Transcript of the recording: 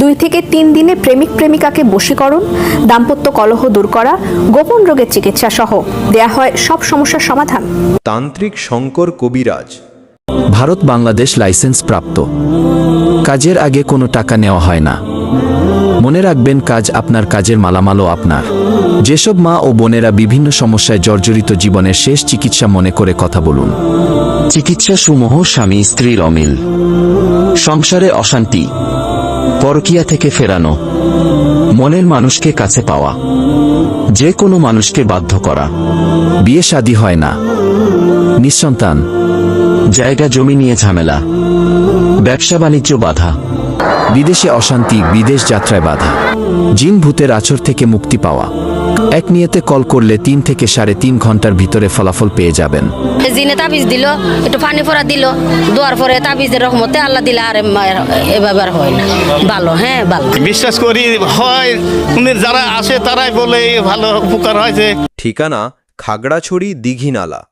দুই থেকে তিন দিনে প্রেমিক প্রেমিকাকে বশীকরণ, দাম্পত্য কলহ দূর করা, গোপন রোগের চিকিৎসা সহ দেয়া হয় সব সমস্যার সমাধান। তান্ত্রিক শঙ্কর কবিরাজ। ভারত বাংলাদেশ লাইসেন্স প্রাপ্ত। কাজের আগে কোনো টাকা নেওয়া হয় না। মনে রাখবেন কাজ আপনার কাজের মালামালও আপনার। যেসব মা ও বোনেরা বিভিন্ন সমস্যায় জর্জরিত জীবনের শেষ চিকিৎসা মনে করে কথা বলুন। চিকিৎসা সমূহ স্বামী স্ত্রীর অমিল। সংসারে অশান্তি। পরকিয়া থেকে ফেরানো। মনের মানুষকে কাছে পাওয়া। যে কোনো মানুষকে বাধ্য করা। বিয়ে শাদী হয় না। নিঃসন্তান। জায়গা জমি নিয়ে ঝামেলা। ব্যবসা বাণিজ্য বাধা। বিদেশে অশান্তি বিদেশ যাত্রায় বাধা। জিন ভূতের আছর থেকে মুক্তি পাওয়া। এক নিয়েতে কল করলে তিন থেকে সাড়ে তিন ঘণ্টার ভিতরে ফলাফল পেয়ে যাবেন। জিনে তাবিজ দিল একটু পানি ফোড়া দিল দোয়ার পরে তাবিজের রহমতে আল্লাহ দিলে আর এম- এভাবে আর হয় না। ভালো হ্যাঁ ভালো। বিশ্বাস করি হয় উনি যারা আসে তারাই বলে ভালো উপকার হয়েছে ঠিকানা খাগড়াছড়ি দিঘিনালা।